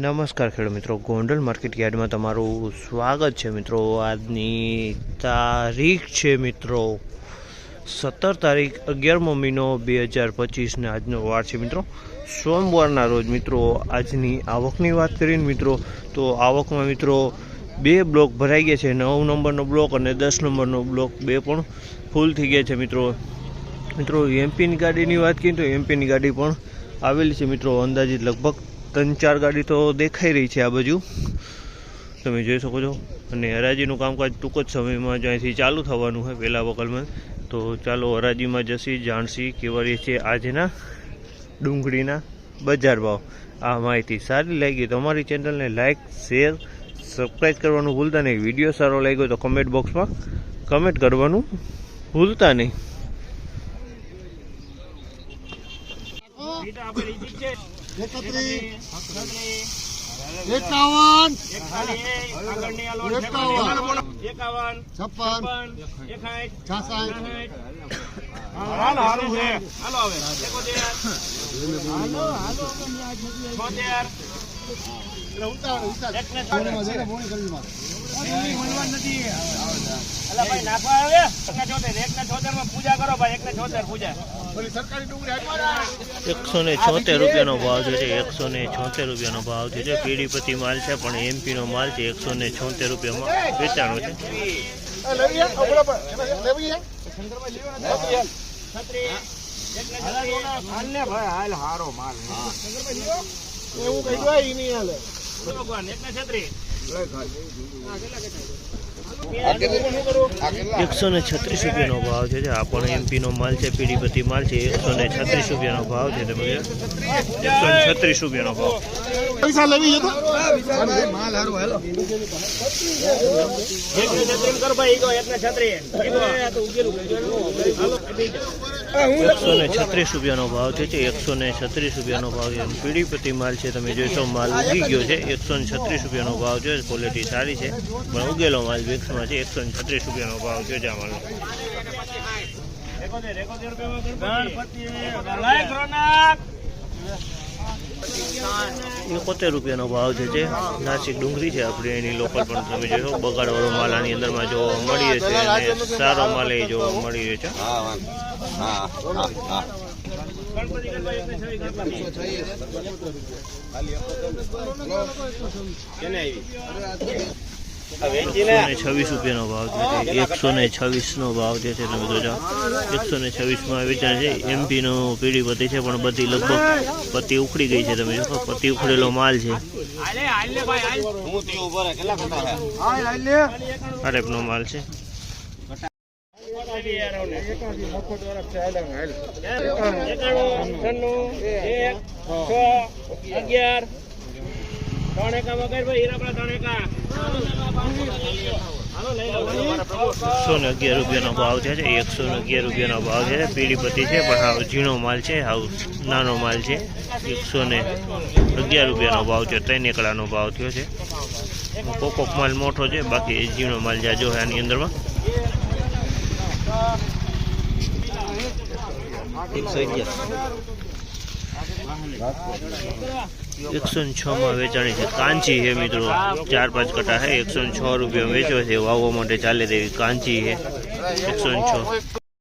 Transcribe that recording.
નમસ્કાર ખેડૂત મિત્રો. ગોંડલ માર્કેટ યાર્ડમાં તમારું સ્વાગત છે મિત્રો. આજની તારીખ છે મિત્રો સત્તર તારીખ અગિયારમો મહિનો બે હજાર પચીસને આજનો વાર છે મિત્રો. સોમવારના રોજ મિત્રો આજની આવકની વાત કરીને મિત્રો, તો આવકમાં મિત્રો બે બ્લોક ભરાઈ ગયા છે. નવ નંબરનો બ્લોક અને દસ નંબરનો બ્લોક બે પણ ફૂલ થઈ ગયા છે મિત્રો. મિત્રો, એમપીની ગાડીની વાત કરીએ તો એમપીની ગાડી પણ આવેલી છે મિત્રો. અંદાજિત લગભગ ત્રણ ચાર ગાડી તો દેખાઈ રહી છે આ બાજુ. તમે જોઈ શકો છો. અને હરાજીનું કામકાજ ટૂંક જ સમયમાં જ અહીંથી ચાલુ થવાનું હોય પહેલા વકલમાં તો ચાલો હરાજીમાં જશી, જાણશી કેવા છે આજના ડુંગળીના બજાર ભાવ. આ માહિતી સારી લાગી તો અમારી ચેનલને લાઇક શેર સબસ્ક્રાઈબ કરવાનું ભૂલતા નહીં. વીડિયો સારો લાગ્યો તો કમેન્ટ બોક્સમાં કમેન્ટ કરવાનું ભૂલતા નહીં. એકાવન. એકાવન. છપ્પન. છાસઠ. હાલો હાલો છે હાલો હવે. આવે? એકને છોતેર. એકને છોતેરમાં પૂજા કરો ભાઈ એક ને છોતેર પૂજા. એકસો ને છોતેર રૂપિયાનો ભાવ છે એકસો ને છોતેર રૂપિયાનો ભાવ છે પીડીપતિ માલ છે પણ એમપીનો માલ છે એકસો ને છોતેર રૂપિયામાં વેચાણો છે. ભગવાન એકને છત્રીસ. એકસો ને છત્રીસ રૂપિયાનો ભાવ છે જે આ પણ એમપીનો માલ છે પીડીપતિ માલ છે એકસો ને છત્રીસ રૂપિયાનો ભાવ છે તમે એકસો ને છત્રીસ રૂપિયાનો ભાવ. પૈસા લેવી છે તો? એકને છત્રીસ કરો ભાઈ ઈગો છત્રીસ. એકસો ને છત્રીસ રૂપિયાનો ભાવ છે જે એકસો ને છત્રીસ રૂપિયાનો ભાવ છે. પીડીપતિ માલ છે, તમે જોઈશો માલ ઉગી ગયો છે. એકસો ને છત્રીસ રૂપિયાનો ભાવ છે ક્વોલિટી સારી છે. પણ ઉગેલો માલ મિક્સમાં છે, એકસો ને છત્રીસ રૂપિયાનો ભાવ છે આ માલનો ગણપતિ એકોતેર રૂપિયાનો ભાવ છે જે નાસિક ડુંગળી છે આપણે એની લોકલ પણ તમે જોશો બગાડવાળો માલ આની અંદરમાં જોવા મળી છે અને સારો માલ એ જોવા મળી રહ્યો છે. ગણપતિ છવ્વીસ રૂપિયાનો ભાવ છે જે એકસો ને છવ્વીસનો ભાવ જે છે તમે જોજો એકસો ને છવ્વીસમાં વેચાણ છે એમપીનો પીડી પતિ છે પણ બધી લગભગ પતિ ઉખડી ગઈ છે તમે જોશો પતિ ઉખડેલો માલ છે. આ ટાઈપનો માલ છે. એકાણું છન્નું એક છ અગિયાર એકસો ને અગિયાર રૂપિયાનો ભાવ છે એકસો ને અગિયાર રૂપિયાનો ભાવ છે. પીડીપતિ છે, પણ હાવ ઝીણો માલ છે, હાવ નાનો માલ છે. એકસો ને અગિયાર રૂપિયાનો ભાવ છે, ત્રણ એકડાનો ભાવ થયો છે. કોકોક માલ મોટો છે, બાકી ઝીણો માલ જાજો હોય આની અંદરમાં. એકસો ને છ માં વેચાણી છે. કાંચી છે મિત્રો. ચાર પાંચ કટા છે. એકસો છ રૂપિયા વેચવા છે. વાવવા માટે ચાલે તેવી કાંચી છે. એકસો છ.